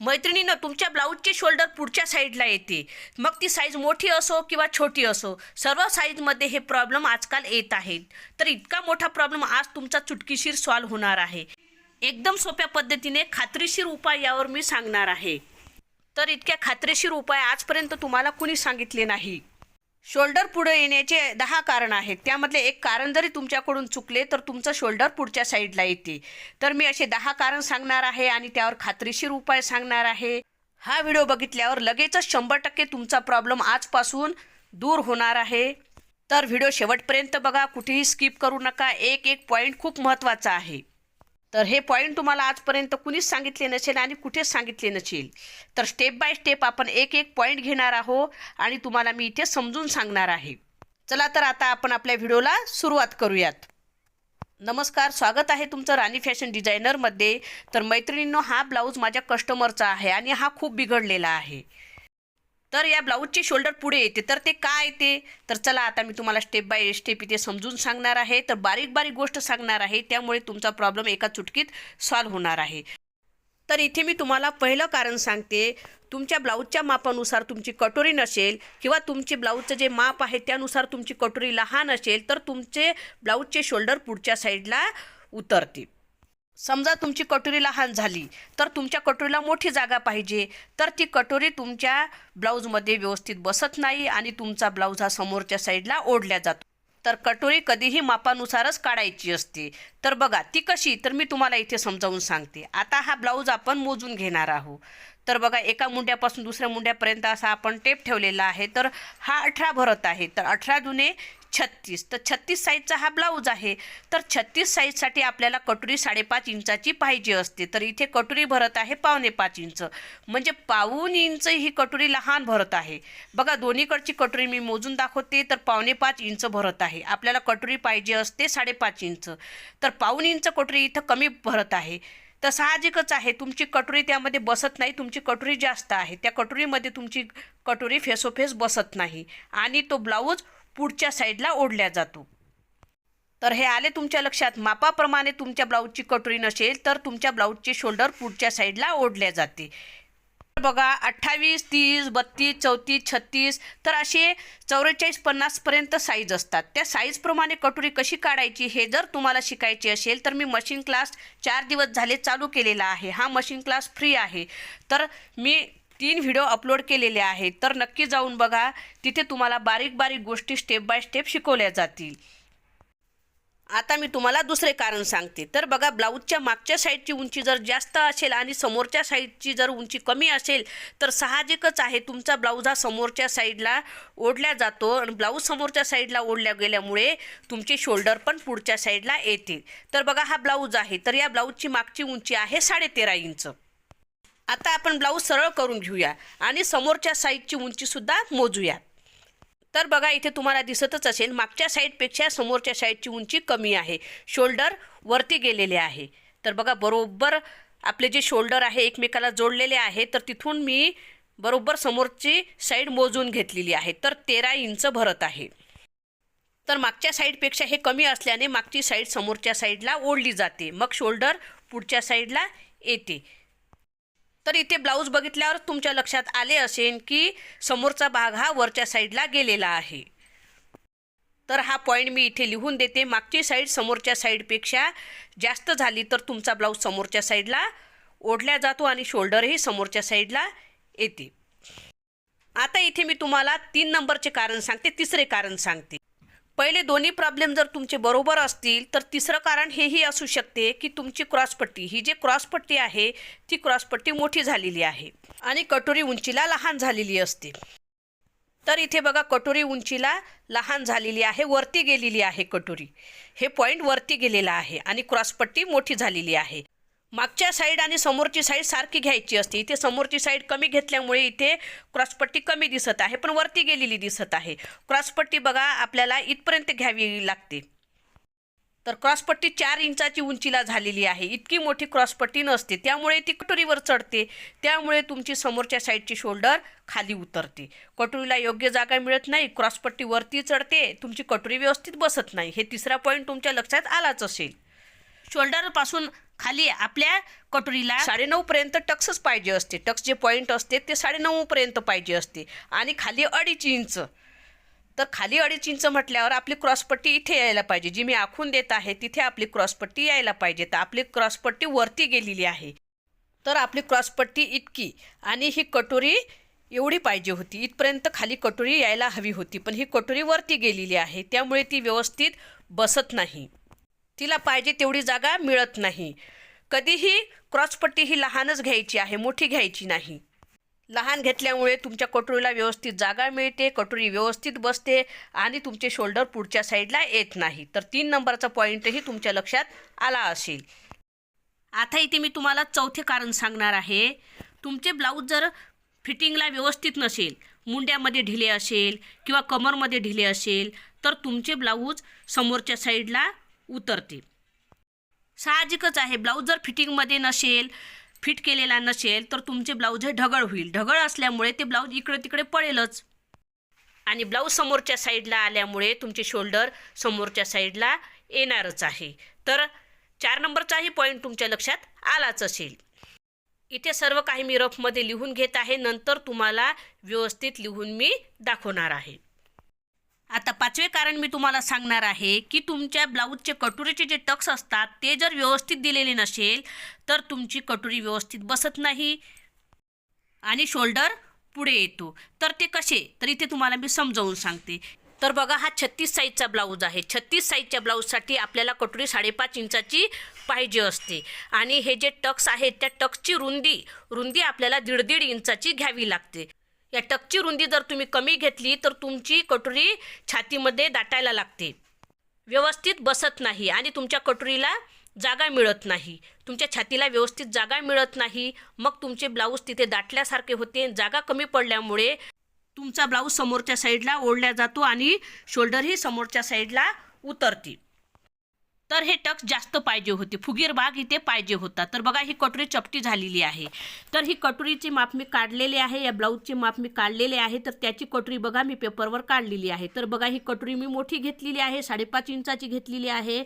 मैत्रिणीनं तुमच्या ब्लाऊजचे शोल्डर पुढच्या साईडला येते. मग ती साईज मोठी असो किंवा छोटी असो सर्व साईजमध्ये हे प्रॉब्लेम आजकाल येत आहेत. तर इतका मोठा प्रॉब्लेम आज तुमचा चुटकीशीर सॉल्व होणार आहे. एकदम सोप्या पद्धतीने खात्रीशीर उपाय यावर मी सांगणार आहे. तर इतक्या खात्रीशीर उपाय आजपर्यंत तुम्हाला कुणी सांगितले नाही. शोल्डर पुढे येण्याचे दहा कारण आहेत. त्यामधले एक कारण जरी तुमच्याकडून चुकले तर तुमचं शोल्डर पुढच्या साईडला येते. तर मी असे दहा कारण सांगणार आहे आणि त्यावर खात्रीशीर उपाय सांगणार आहे. हा व्हिडिओ बघितल्यावर लगेचच शंभर टक्के तुमचा प्रॉब्लेम आजपासून दूर होणार आहे. तर व्हिडिओ शेवटपर्यंत बघा कुठेही स्किप करू नका. एक एक पॉईंट खूप महत्त्वाचा आहे. तर हे पॉईंट तुम्हाला आजपर्यंत कुणीच सांगितले नसेल आणि कुठेच सांगितले नसेल. तर स्टेप बाय स्टेप आपण एक एक पॉईंट घेणार आहोत आणि तुम्हाला मी इथे समजून सांगणार आहे. चला तर आता आपण आपल्या व्हिडिओला सुरुवात करूयात. नमस्कार स्वागत आहे तुमचं राणी फॅशन डिझायनरमध्ये. तर मैत्रिणींनो हा ब्लाऊज माझ्या कस्टमरचा आहे आणि हा खूप बिघडलेला आहे. तर या ब्लाऊजचे शोल्डर पुढे येते. तर ते काय येते तर चला आता मी तुम्हाला स्टेप बाय स्टेप इथे समजून सांगणार आहे. तर बारीक बारीक गोष्ट सांगणार आहे. त्यामुळे तुमचा प्रॉब्लेम एका चुटकीत सॉल्व्ह होणार आहे. तर इथे मी तुम्हाला पहिलं कारण सांगते. तुमच्या ब्लाऊजच्या मापानुसार तुमची कटोरी नसेल किंवा तुमचे ब्लाऊजचं जे माप आहे त्यानुसार तुमची कटोरी लहान असेल तर तुमचे ब्लाऊजचे शोल्डर पुढच्या साईडला उतरतील. समजा तुमची कटोरी लहान झाली तर तुमच्या कटोरीला मोठी जागा पाहिजे. तर ती कटोरी तुमच्या ब्लाऊजमध्ये व्यवस्थित बसत नाही आणि तुमचा ब्लाऊज हा समोरच्या साईडला ओढल्या जातो. तर कटोरी कधीही मापानुसारच काढायची असते. तर बघा ती कशी? तर मी तुम्हाला इथे समजावून सांगते. आता हा ब्लाऊज आपण मोजून घेणार आहोत. तर बघा एका मुंड्यापासून दुसऱ्या मुंड्यापर्यंत असा आपण टेप ठेवलेला आहे. तर हा अठरा भरत आहे. तर अठरा जुने छत्तीस. तर छत्तीस साईजचा हा ब्लाऊज आहे. तर छत्तीस साईजसाठी आपल्याला कटोरी साडेपाच इंचाची पाहिजे असते. तर इथे कटोरी भरत आहे पावणे पाच इंच. म्हणजे पाऊन इंच ही कटोरी लहान भरत आहे. बघा दोन्हीकडची कटोरी मी मोजून दाखवते तर पावणे पाच इंच भरत आहे. आपल्याला कटोरी पाहिजे असते साडेपाच इंच. तर पाऊन इंच कटोरी इथं कमी भरत आहे. तर साहजिकच आहे. तुमची कटोरी त्यामध्ये बसत नाही. तुमची कटोरी जास्त आहे. त्या कटोरीमध्ये तुमची कटोरी फेसोफेस बसत नाही. आणि तो ब्लाऊज पुढच्या साईडला ओढल्या जातो. तर हे आले तुमच्या लक्षात. मापाप्रमाणे तुमच्या ब्लाऊजची कटोरी नसेल तर तुमच्या ब्लाऊजचे शोल्डर पुढच्या साईडला ओढल्या जाते. बघा अठ्ठावीस तीस बत्तीस चौतीस छत्तीस तर असे चौवेचाळीस पन्नासपर्यंत साईज असतात. त्या साईजप्रमाणे कटोरी कशी काढायची हे जर तुम्हाला शिकायचे असेल तर मी मशीन क्लास चार दिवस झाले चालू केलेला आहे. हा मशीन क्लास फ्री आहे. तर मी तीन व्हिडिओ अपलोड केलेले आहेत. तर नक्की जाऊन बघा. तिथे तुम्हाला बारीक बारीक गोष्टी स्टेप बाय स्टेप शिकवल्या जातील. आता मी तुम्हाला दुसरे कारण सांगते. तर बघा ब्लाऊजच्या मागच्या साईडची उंची जर जास्त असेल आणि समोरच्या साईडची जर उंची कमी असेल तर साहजिकच आहे तुमचा ब्लाऊज हा समोरच्या साईडला ओढल्या जातो आणि ब्लाऊज समोरच्या साईडला ओढल्या गेल्यामुळे तुमचे शोल्डर पण पुढच्या साईडला येते तर बघा हा ब्लाऊज आहे. तर या ब्लाऊजची मागची उंची आहे साडेतेरा इंच. आता आपण ब्लाऊज सरळ करून घेऊया आणि समोरच्या साईडची उंचीसुद्धा मोजूया. तर बघा इथे तुम्हाला दिसतच असेल मागच्या साईडपेक्षा समोरच्या साईडची उंची कमी आहे. शोल्डर वरती गेलेले आहे. तर बघा बरोबर आपले जे शोल्डर आहे एकमेकाला जोडलेले आहे तर तिथून मी बरोबर समोरची साईड मोजून घेतलेली आहे. तर तेरा इंच भरत आहे. तर मागच्या साईडपेक्षा हे कमी असल्याने मागची साईड समोरच्या साईडला ओढली जाते. मग शोल्डर पुढच्या साईडला येते. तर इथे ब्लाऊज बघितल्यावर तुमच्या लक्षात आले असेल की समोरचा भाग हा वरच्या साईडला गेलेला आहे. तर हा पॉईंट मी इथे लिहून देते. मागची साईड समोरच्या साईडपेक्षा जास्त झाली तर तुमचा ब्लाऊज समोरच्या साईडला ओढल्या जातो आणि शोल्डरही समोरच्या साईडला येते. आता इथे मी तुम्हाला तीन नंबरचे कारण सांगते तिसरे कारण सांगते. पहिले दोन्ही प्रॉब्लेम जर तुमचे बरोबर असतील तर तिसरं कारण हेही असू शकते की तुमची क्रॉसपट्टी ही जी क्रॉसपट्टी आहे ती क्रॉसपट्टी मोठी झालेली आहे आणि कटोरी उंचीला लहान झालेली असते. तर इथे बघा कटोरी उंचीला लहान झालेली आहे वरती गेलेली आहे कटोरी. हे पॉईंट वरती गेलेला आहे आणि क्रॉसपट्टी मोठी झालेली आहे. मागच्या साईड आणि समोरची साईड सारखी घ्यायची असते. इथे समोरची साईड कमी घेतल्यामुळे इथे क्रॉसपट्टी कमी दिसत आहे पण वरती गेलेली दिसत आहे. क्रॉसपट्टी बघा आपल्याला इथपर्यंत घ्यावी लागते. तर क्रॉसपट्टी चार इंचाची उंचीला झालेली आहे. इतकी मोठी क्रॉसपट्टी नसते. त्यामुळे ती कटोरीवर चढते. त्यामुळे तुमची समोरच्या साईडची शोल्डर खाली उतरते. कटोरीला योग्य जागा मिळत नाही. क्रॉसपट्टी वरती चढते. तुमची कटोरी व्यवस्थित बसत नाही. हे तिसरा पॉईंट तुमच्या लक्षात आलाच असेल. शोल्डरपासून खाली आपल्या कटोरीला साडेनऊ पर्यंत टक्सच पाहिजे असते. टक्स जे पॉईंट असते ते साडेनऊ पर्यंत पाहिजे असते. आणि खाली अडीच इंच. तर खाली अडीच इंच म्हटल्यावर आपली क्रॉसपट्टी इथे यायला पाहिजे. जी मी आखून देत आहे तिथे आपली क्रॉसपट्टी यायला पाहिजे. तर आपली क्रॉसपट्टी वरती गेलेली आहे. तर आपली क्रॉसपट्टी इतकी. आणि ही कटोरी एवढी पाहिजे होती. इथपर्यंत खाली कटोरी यायला हवी होती. पण ही कटोरी वरती गेलेली आहे. त्यामुळे ती व्यवस्थित बसत नाही. तिला पाहिजे तेवढी जागा मिळत नाही. कधीही क्रॉसपट्टी ही लहानच घ्यायची आहे मोठी घ्यायची नाही. लहान घेतल्यामुळे तुमच्या कटोरीला व्यवस्थित जागा मिळते कटोरी व्यवस्थित बसते आणि तुमचे शोल्डर पुढच्या साईडला येत नाही. तर तीन नंबरचा पॉईंटही तुमच्या लक्षात आला असेल. आता इथे मी तुम्हाला चौथे कारण सांगणार आहे. तुमचे ब्लाऊज जर फिटिंगला व्यवस्थित नसेल मुंड्यामध्ये ढिले असेल किंवा कमरमध्ये ढिले असेल तर तुमचे ब्लाऊज समोरच्या साईडला उतरते. साहजिकच आहे. ब्लाऊज जर फिटिंगमध्ये नसेल फिट केलेला नसेल तर तुमचे ब्लाऊज हे ढगळ होईल. ढगळ असल्यामुळे ते ब्लाऊज इकडे तिकडे पडेलच. आणि ब्लाऊज समोरच्या साईडला आल्यामुळे तुमचे शोल्डर समोरच्या साईडला येणारच आहे. तर चार नंबरचाही पॉईंट तुमच्या लक्षात आलाच असेल. इथे सर्व काही मी रफमध्ये लिहून घेत आहे. नंतर तुम्हाला व्यवस्थित लिहून मी दाखवणार आहे. आता पाचवे कारण मी तुम्हाला सांगणार आहे की तुमच्या ब्लाऊजचे कटोरीचे जे टक्स असतात ते जर व्यवस्थित दिलेले नसेल तर तुमची कटोरी व्यवस्थित बसत नाही आणि शोल्डर पुढे येतो. तर ते कसे? तर इथे तुम्हाला मी समजावून सांगते. तर बघा हा छत्तीस साईजचा ब्लाऊज आहे. छत्तीस साईजच्या ब्लाऊजसाठी आपल्याला कटोरी साडेपाच इंचाची पाहिजे असते. आणि हे जे टक्स आहेत त्या टक्सची रुंदी रुंदी आपल्याला दीड दीड इंचाची घ्यावी लागते. या टकची रुंदी जर तुम्ही कमी घेतली तर तुमची कटोरी छातीमध्ये दाटायला लागते. व्यवस्थित बसत नाही आणि तुमच्या कटोरीला जागा मिळत नाही. तुमच्या छातीला व्यवस्थित जागा मिळत नाही. मग तुमचे ब्लाऊज तिथे दाटल्यासारखे होते. जागा कमी पडल्यामुळे तुमचा ब्लाऊज समोरच्या साईडला ओढल्या जातो आणि शोल्डरही समोरच्या साईडला उतरते. तर हे टक्स जास्त पाहिजे होते. फुगीर भाग इथे पाहिजे होता. तर बघा ही कटोरी चपटी झालेली आहे. तर ही कटोरीची माप मी काढलेली आहे या ब्लाऊजची माप मी काढलेले आहे तर त्याची कटोरी बघा मी पेपरवर काढलेली आहे. तर बघा ही कटोरी मी मोठी घेतलेली आहे साडेपाच इंचाची घेतलेली आहे.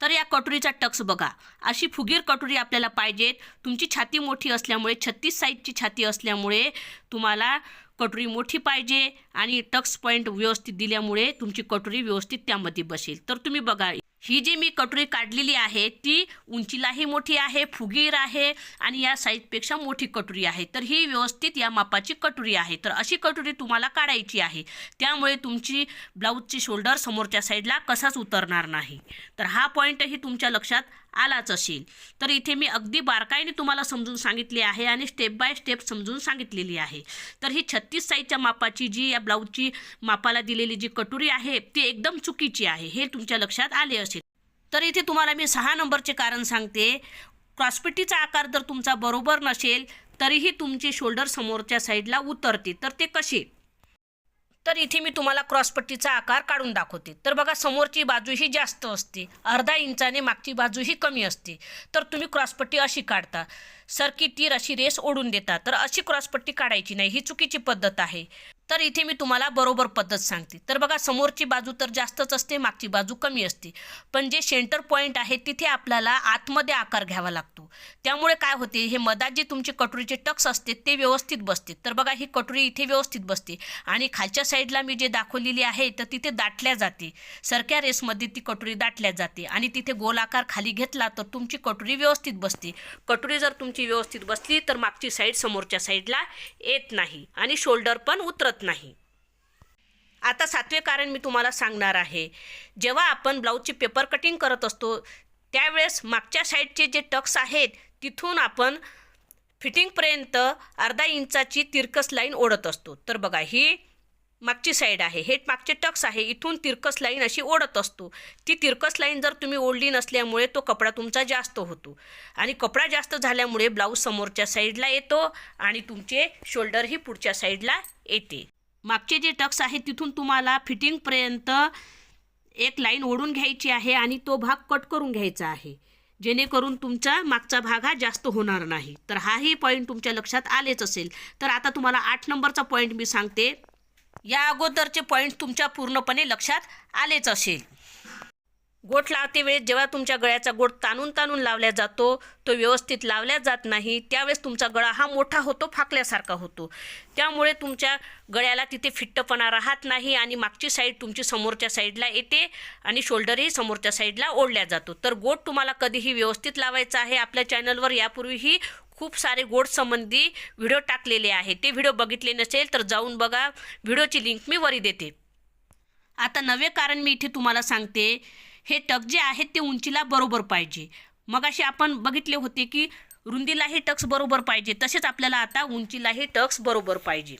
तर या कटोरीचा टक्स बघा. अशी फुगीर कटोरी आपल्याला पाहिजेत. तुमची छाती मोठी असल्यामुळे छत्तीस साईजची छाती असल्यामुळे तुम्हाला कटोरी मोठी पाहिजे आणि टक्स पॉईंट व्यवस्थित दिल्यामुळे तुमची कटोरी व्यवस्थित त्यामध्ये बसेल. तर तुम्ही बघा ही जी मी कटोरी काढलेली आहे ती उंचीलाही मोठी आहे फुगीर आहे आणि या साईजपेक्षा मोठी कटोरी आहे. तर ही व्यवस्थित या मापाची कटोरी आहे. तर अशी कटोरी तुम्हाला काढायची आहे. त्यामुळे तुमची ब्लाऊजची शोल्डर समोरच्या साईडला कसाच उतरणार नाही. तर हा पॉईंटही तुमच्या लक्षात आलाच असेल. तर इथे मी अगदी बारकाईने तुम्हाला समजून सांगितले आहे आणि स्टेप बाय स्टेप समजून सांगितलेली आहे. तर ही छत्तीस साईजच्या मापाची जी या ब्लाऊजची मापाला दिलेली जी कटोरी आहे ती एकदम चुकीची आहे. हे तुमच्या लक्षात आले असेल. तर इथे तुम्हाला मी सहा नंबरचे कारण सांगते. क्रॉसपिटीचा आकार जर तुमचा बरोबर नसेल तरीही तुमचे शोल्डर समोरच्या साईडला उतरते. तर ते कसे? तर इथे मी तुम्हाला क्रॉसपट्टीचा आकार काढून दाखवते. तर बघा समोरची बाजू ही जास्त असते. अर्धा इंचाने मागची बाजू ही कमी असते. तर तुम्ही क्रॉसपट्टी अशी काढता. सरकी तीर अशी रेस ओढून देता. तर अशी क्रॉसपट्टी काढायची नाही. ही चुकीची पद्धत आहे. तर इथे मी तुम्हाला बरोबर पद्धत सांगते. तर बघा समोरची बाजू तर जास्तच असते मागची बाजू कमी असते. पण जे सेंटर पॉईंट आहे तिथे आपल्याला आतमध्ये आकार घ्यावा लागतो. त्यामुळे काय होते हे मधात जे तुमचे कटोरीचे टक्स असते ते व्यवस्थित बसते. तर बघा ही कटोरी इथे व्यवस्थित बसते. आणि खालच्या साईडला मी जे दाखवलेली आहे तर तिथे दाटल्या जाते. सरक्या रेसमध्ये ती कटोरी दाटल्या जाते. आणि तिथे गोल आकार खाली घेतला तर तुमची कटोरी व्यवस्थित बसते. कटोरी जर तुमची व्यवस्थित बसली तर मागची साईड समोरच्या साईडला येत नाही. आणि शोल्डर पण उतरत नाही. आता सातवे कारण मी तुम्हाला सांगणार आहे. जेव्हा आपण ब्लाऊजची पेपर कटिंग करत असतो त्यावेळेस मागच्या साईडचे जे टक्स आहेत तिथून आपण फिटिंगपर्यंत अर्धा इंचाची तिरकस लाईन ओढत असतो. तर बघा ही मागची साईड आहे. हे मागचे टक्स आहे. इथून तिरकस लाईन अशी ओढत असतो. ती तिरकस लाईन जर तुम्ही ओढली नसल्यामुळे तो कपडा तुमचा जास्त होतो. आणि कपडा जास्त झाल्यामुळे ब्लाऊज समोरच्या साईडला येतो आणि तुमचे शोल्डरही पुढच्या साईडला येते. मागचे जे टक्स आहे तिथून तुम्हाला फिटिंगपर्यंत एक लाईन ओढून घ्यायची आहे आणि तो भाग कट करून घ्यायचा आहे. जेणेकरून तुमचा मागचा भाग हा जास्त होणार नाही. तर हाही पॉईंट तुमच्या लक्षात आलेच असेल. तर आता तुम्हाला आठ नंबरचा पॉईंट मी सांगते. या अगोदरचे पॉईंट तुमच्या पूर्णपणे लक्षात आलेच असेल. गोठ लावते वेळेस जेव्हा तुमच्या गळ्याचा गोठ ताणून ताणून लावला जातो तो व्यवस्थित लावला जात नाही त्यावेळेस तुमचा गळा हा मोठा होतो फाकल्यासारखा होतो. त्यामुळे तुमच्या गळ्याला तिथे फिट्टपणा राहत नाही आणि मागची साईड तुमची समोरच्या साईडला येते आणि शोल्डरही समोरच्या साईडला ओढल्या जातो. तर गोठ तुम्हाला कधीही व्यवस्थित लावायचा आहे. आपल्या चॅनलवर यापूर्वीही खूप सारे गोड संबंधी व्हिडिओ टाकलेले आहे ते व्हिडिओ बघितले नसेल तर जाऊन बघा. व्हिडिओची लिंक मी वरी देते. आता नवे कारण मी इथे तुम्हाला सांगते. हे टक जे आहेत ते उंचीला बरोबर पाहिजे. मग असे आपण बघितले होते की रुंदीलाही टक्स बरोबर पाहिजे. तसेच आपल्याला आता उंचीलाही टक्स बरोबर पाहिजे.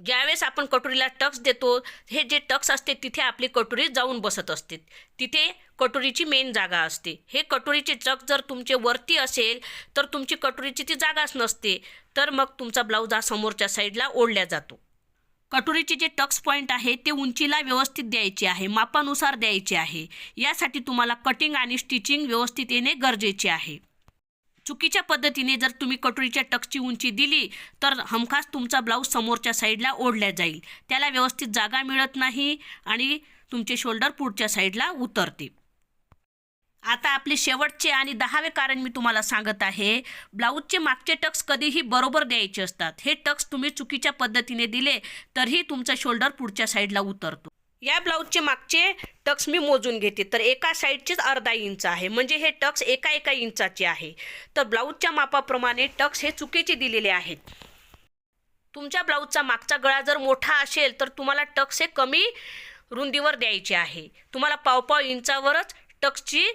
ज्यावेळेस आपण कटोरीला टक्स देतो हे जे टक्स असते तिथे आपली कटोरी जाऊन बसत असते. तिथे कटोरीची मेन जागा असते. हे कटोरीचे टक्स जर तुमचे वरती असेल तर तुमची कटोरीची ती जागाच नसते. तर मग तुमचा ब्लाऊज हा समोरच्या साईडला ओढल्या जातो. कटोरीचे जे टक्स पॉईंट आहे ते उंचीला व्यवस्थित द्यायचे आहे मापानुसार द्यायचे आहे. यासाठी तुम्हाला कटिंग आणि स्टिचिंग व्यवस्थित येणे गरजेचे आहे. चुकीच्या पद्धतीने जर तुम्ही कटोरीच्या टक्सची उंची दिली तर हमखास तुमचा ब्लाऊज समोरच्या साईडला ओढल्या जाईल. त्याला व्यवस्थित जागा मिळत नाही आणि तुमचे शोल्डर पुढच्या साईडला उतरते आता आपले शेवटचे आणि दहावे कारण मी तुम्हाला सांगत आहे ब्लाऊजचे मागचे टक्स कधीही बरोबर द्यायचे असतात. हे टक्स तुम्ही चुकीच्या पद्धतीने दिले तरीही तुमचा शोल्डर पुढच्या साईडला उतरतो. या ब्लाऊजचे मागचे टक्स मी मोजून घेते. तर एका साईडचेच अर्धा इंच आहे. म्हणजे हे टक्स एका एका इंचाचे आहे. तर ब्लाऊजच्या मापाप्रमाणे टक्स हे चुकीचे दिलेले आहेत. तुमच्या ब्लाऊजचा मागचा गळा जर मोठा असेल तर तुम्हाला टक्स हे कमी रुंदीवर द्यायचे आहे. तुम्हाला पाव पाव इंचावरच टक्सची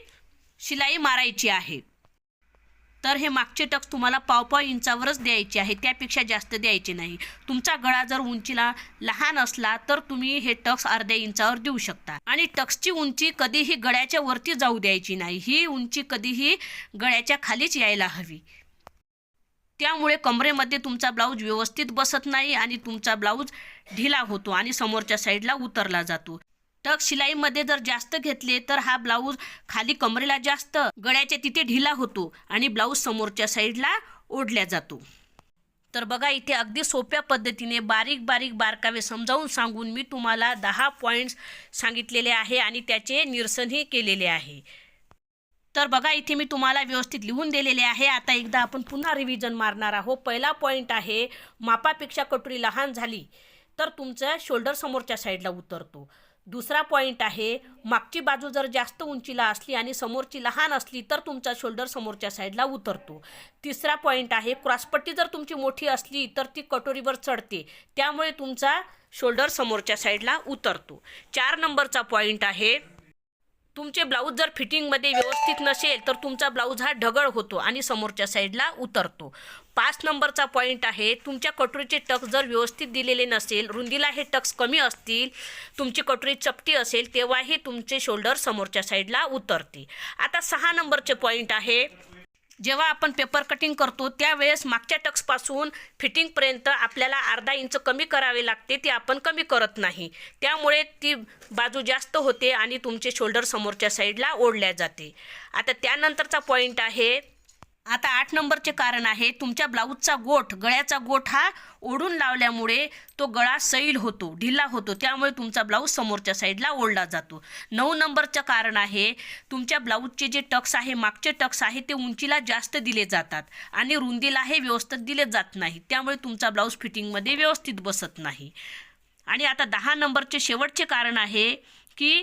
शिलाई मारायची आहे. तर हे मागचे टक्स तुम्हाला पावपाव इंचावरच द्यायचे आहे त्यापेक्षा जास्त द्यायचे नाही. तुमचा गळा जर उंचीला लहान असला तर तुम्ही हे टक्स अर्ध्या इंचावर देऊ शकता. आणि टक्सची उंची कधीही गळ्याच्या वरती जाऊ द्यायची नाही ही उंची कधीही गळ्याच्या खालीच यायला हवी. त्यामुळे कमरेमध्ये तुमचा ब्लाऊज व्यवस्थित बसत नाही आणि तुमचा ब्लाऊज ढिला होतो आणि समोरच्या साईडला उतरला जातो. टक शिलाईमध्ये जर जास्त घेतले तर हा ब्लाऊज खाली कमरेला जास्त गळ्याच्या तिथे ढिला होतो आणि ब्लाऊज समोरच्या साईडला ओढल्या जातो. तर बघा इथे अगदी सोप्या पद्धतीने बारीक बारीक बारकावे समजावून सांगून मी तुम्हाला दहा पॉईंट्स सांगितलेले आहे आणि त्याचे निरसनही केलेले आहे. तर बघा इथे मी तुम्हाला व्यवस्थित लिहून दिलेले आहे. आता एकदा आपण पुन्हा रिव्हिजन मारणार आहोत. पहिला पॉईंट आहे मापापेक्षा कटोरी लहान झाली तर तुमचा शोल्डर समोरच्या साईडला उतरतो. दुसरा पॉईंट आहे मागची बाजू जर जास्त उंचीला असली आणि समोरची लहान असली तर तुमचा शोल्डर समोरच्या साईडला उतरतो. तिसरा पॉईंट आहे क्रॉसपट्टी जर तुमची मोठी असली तर ती कटोरीवर चढते. त्यामुळे तुमचा शोल्डर समोरच्या साईडला उतरतो. चार नंबरचा पॉईंट आहे तुमचे ब्लाऊज जर फिटिंगमध्ये व्यवस्थित नसेल तर तुमचा ब्लाऊज हा ढगळ होतो आणि समोरच्या साईडला उतरतो. पाच नंबरचा पॉईंट आहे तुमच्या कटोरीचे टक्स जर व्यवस्थित दिलेले नसेल रुंदीला हे टक्स कमी असतील तुमची कटोरी चपटी असेल तेव्हाही तुमचे शोल्डर समोरच्या साईडला उतरते आता सहा नंबरचे पॉईंट आहे जेव्हा आपण पेपर कटिंग करतो त्यावेळेस मागच्या टक्सपासून फिटिंगपर्यंत आपल्याला अर्धा इंच कमी करावे लागते ते आपण कमी करत नाही. त्यामुळे ती बाजू जास्त होते आणि तुमचे शोल्डर समोरच्या साईडला ओढल्या जाते. आता त्यानंतरचा पॉईंट आहे आता आठ नंबरचे कारण आहे तुमच्या ब्लाऊजचा गोठ गळ्याचा गोठ हा ओढून लावल्यामुळे तो गळा सैल होतो ढिला होतो. त्यामुळे तुमचा ब्लाऊज समोरच्या साईडला ओढला जातो. नऊ नंबरचं कारण आहे तुमच्या ब्लाऊजचे जे टक्स आहे मागचे टक्स आहे ते उंचीला जास्त दिले जातात आणि रुंदीला हे व्यवस्थित दिले जात नाही. त्यामुळे तुमचा ब्लाऊज फिटिंगमध्ये व्यवस्थित बसत नाही. आणि आता दहा नंबरचे शेवटचे कारण आहे की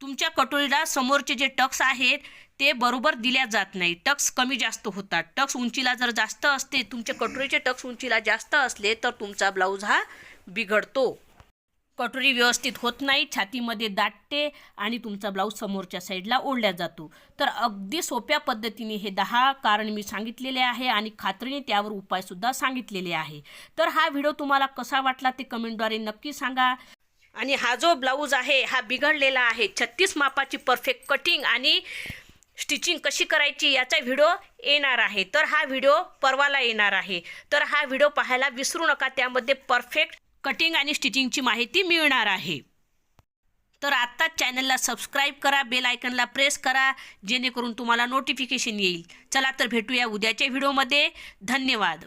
तुमच्या कटोरीला समोरचे जे टक्स आहेत ते बरोबर दिल्या जात नाही. टक्स कमी जास्त होतात. टक्स उंचीला जर जास्त असते तुमचे कटोरीचे टक्स उंचीला जास्त असले तर तुमचा ब्लाऊज हा बिघडतो. कटोरी व्यवस्थित होत नाही छातीमध्ये दाटते आणि तुमचा ब्लाऊज समोरच्या साईडला ओढल्या जातो. तर अगदी सोप्या पद्धतीने हे दहा कारण मी सांगितलेले आहे आणि खात्रीने त्यावर उपायसुद्धा सांगितलेले आहे. तर हा व्हिडिओ तुम्हाला कसा वाटला ते कमेंटद्वारे नक्की सांगा. आणि हा जो ब्लाऊज आहे हा बिघडलेला आहे. छत्तीस मापाची परफेक्ट कटिंग आणि स्टिचिंग कशी करायची याचा व्हिडिओ येणार आहे. तर हा व्हिडिओ परवाला येणार आहे. तर हा व्हिडिओ पाहायला विसरू नका. त्यामध्ये परफेक्ट कटिंग आणि स्टिचिंगची माहिती मिळणार आहे. तर आत्ताच चॅनलला सबस्क्राईब करा बेल आयकनला प्रेस करा जेणेकरून तुम्हाला नोटिफिकेशन येईल. चला तर भेटूया उद्याच्या व्हिडिओमध्ये. धन्यवाद.